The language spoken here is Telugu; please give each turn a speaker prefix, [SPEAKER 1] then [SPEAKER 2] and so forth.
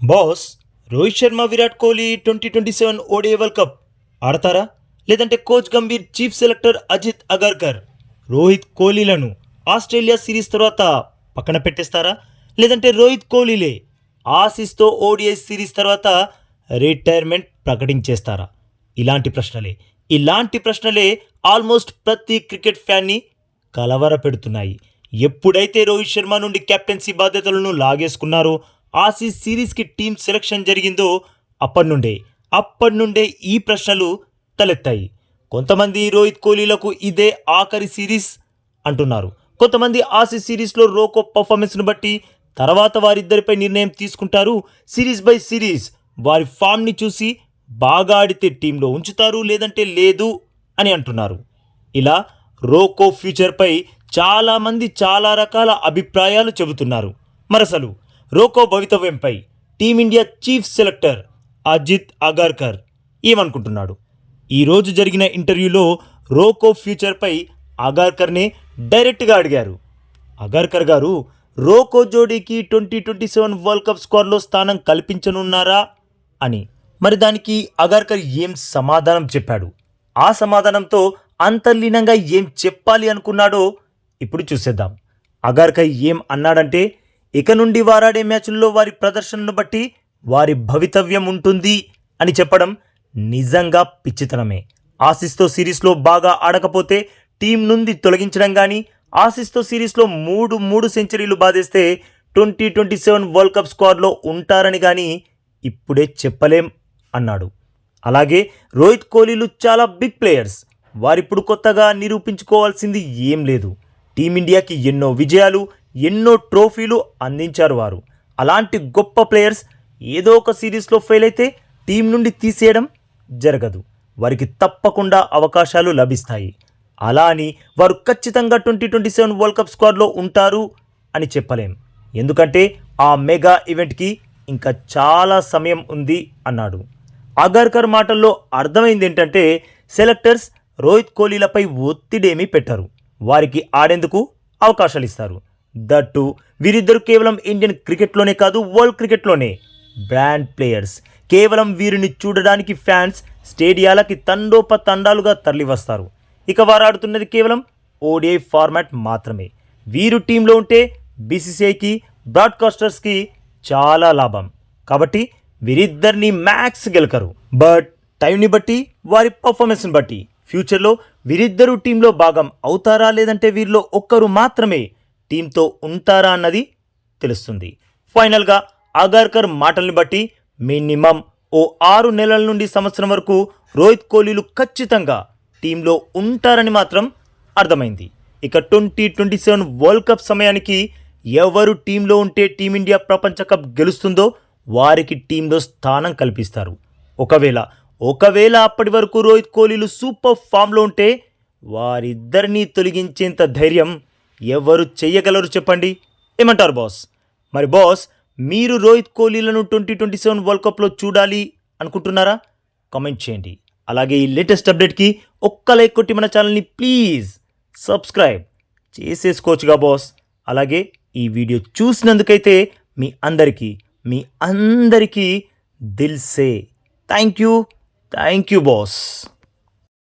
[SPEAKER 1] Boss Rohit Sharma Virat Kohli twenty twenty seven ODI world cup ఆడతారా? లేదంటే coach Gambhir chief selector Ajit Agarkar Rohit కోహ్లీలను Australia series తర్వాత పక్కన పెట్టేస్తారా? లేదంటే రోహిత్ కోహ్లీలే ఆసీస్తో ఓడిఐ సిరీస్ తర్వాత రిటైర్మెంట్ ప్రకటించేస్తారా? ఇలాంటి ప్రశ్నలే. ఇలాంటి ప్రశ్నలే ఆల్మోస్ట్ ప్రతి క్రికెట్ ఫ్యాన్ని కలవర పెడుతున్నాయి ఎప్పుడైతే రోహిత్ శర్మ నుండి కెప్టెన్సీ బాధ్యతలను లాగేసుకున్నారో ఆసీస్ సిరీస్కి టీం సెలక్షన్ జరిగిందో అప్పటి నుండే అప్పటి నుండే ఈ ప్రశ్నలు తలెత్తాయి. కొంతమంది రోహిత్ కోహ్లీలకు ఇదే ఆఖరి సిరీస్ అంటున్నారు. కొంతమంది ఆసీస్ సిరీస్లో రోకో పర్ఫార్మెన్స్ను బట్టి తర్వాత వారిద్దరిపై నిర్ణయం తీసుకుంటారు. సిరీస్ బై సిరీస్ వారి ఫామ్ని చూసి బాగా ఆడితే టీంలో ఉంచుతారు లేదంటే లేదు అని అంటున్నారు. ఇలా రోకో ఫ్యూచర్పై చాలామంది చాలా రకాల అభిప్రాయాలు చెబుతున్నారు. మరసలు roko భవితవ్యంపై team India chief selector Ajit Agarkar ఏమనుకుంటున్నాడు? ఈరోజు జరిగిన ఇంటర్వ్యూలో రోకో ఫ్యూచర్పై అగార్కర్నే డైరెక్ట్గా అడిగారు. అగార్కర్ గారు roko జోడీకి twenty twenty seven world cup స్క్వాడ్లో స్థానం కల్పించనున్నారా? అని. మరి దానికి అగార్కర్ ఏం సమాధానం చెప్పాడు? ఆ సమాధానంతో అంతర్లీనంగా ఏం చెప్పాలి అనుకున్నాడో ఇప్పుడు చూసేద్దాం. అగార్కర్ ఏం అన్నాడంటే ఇక నుండి వారాడే మ్యాచ్ల్లో వారి ప్రదర్శనను బట్టి వారి భవితవ్యం ఉంటుంది అని చెప్పడం నిజంగా పిచ్చితనమే. ఆసిస్తో సిరీస్లో బాగా ఆడకపోతే టీం నుండి తొలగించడం కానీ ఆసిస్తో సిరీస్లో మూడు మూడు సెంచరీలు బాధేస్తే twenty twenty seven world cup స్క్వాడ్లో ఉంటారని కానీ ఇప్పుడే చెప్పలేం అన్నాడు. అలాగే రోహిత్ కోహ్లీలు చాలా బిగ్ ప్లేయర్స్. వారిప్పుడు కొత్తగా నిరూపించుకోవాల్సింది ఏం లేదు. టీమిండియాకి ఎన్నో విజయాలు ఎన్నో ట్రోఫీలు అందించారు వారు. అలాంటి గొప్ప ప్లేయర్స్ ఏదో ఒక సిరీస్లో ఫెయిల్ అయితే టీం నుండి తీసేయడం జరగదు. వారికి తప్పకుండా అవకాశాలు లభిస్తాయి. అలా అని వారు ఖచ్చితంగా twenty twenty seven world cup స్క్వాడ్లో ఉంటారు అని చెప్పలేం. ఎందుకంటే ఆ మెగా ఈవెంట్కి ఇంకా చాలా సమయం ఉంది అన్నాడు. అగర్కర్ మాటల్లో అర్థమైంది ఏంటంటే సెలెక్టర్స్ రోహిత్ కోహ్లీలపై ఒత్తిడేమీ పెట్టరు. వారికి ఆడేందుకు అవకాశాలు ఇస్తారు. దట్టు. వీరిద్దరు కేవలం ఇండియన్ క్రికెట్లోనే కాదు వరల్డ్ క్రికెట్లోనే. Brand players. కేవలం వీరిని చూడడానికి ఫ్యాన్స్ స్టేడియాలకి తండోప తండాలుగా తరలివస్తారు. ఇక వారు ఆడుతున్నది కేవలం ఓడిఐ ఫార్మాట్ మాత్రమే. వీరు టీంలో ఉంటే బీసీసీఐకి బ్రాడ్కాస్టర్స్కి చాలా లాభం. కాబట్టి వీరిద్దరిని మ్యాక్స్ గెలకరు. బట్ టైంని బట్టి వారి పర్ఫార్మెన్స్ని బట్టి. ఫ్యూచర్లో వీరిద్దరూ టీంలో భాగం అవుతారా లేదంటే వీరిలో ఒక్కరు మాత్రమే టీంతో ఉంటారా అన్నది తెలుస్తుంది. ఫైనల్గా అగార్కర్ మాటల్ని బట్టి మినిమం ఓ ఆరు నెలల నుండి సంవత్సరం వరకు రోహిత్ కోహ్లీలు ఖచ్చితంగా టీంలో ఉంటారని మాత్రం అర్థమైంది. ఇక twenty twenty seven world cup సమయానికి ఎవరు టీంలో ఉంటే టీమిండియా ప్రపంచ కప్ గెలుస్తుందో వారికి టీంలో స్థానం కల్పిస్తారు. ఒకవేళ ఒకవేళ అప్పటి వరకు రోహిత్ కోహ్లీలు సూపర్ ఫామ్లో ఉంటే వారిద్దరినీ తొలగించేంత ధైర్యం ఎవరు చెయ్యగలరు చెప్పండి? ఏమంటారు బాస్ మరి బాస్ మీరు రోహిత్ కోహ్లీలను ట్వంటీ ట్వంటీ సెవెన్ వరల్డ్ కప్లో చూడాలి అనుకుంటున్నారా? కామెంట్ చేయండి. అలాగే ఈ లేటెస్ట్ అప్డేట్కి ఒక్క లైక్ కొట్టి మన ఛానల్ని ప్లీజ్ సబ్స్క్రైబ్ చేసేసుకోవచ్చుగా బాస్ అలాగే ఈ వీడియో చూసినందుకైతే మీ అందరికీ మీ అందరికీ దిల్సే. Thank you thank you boss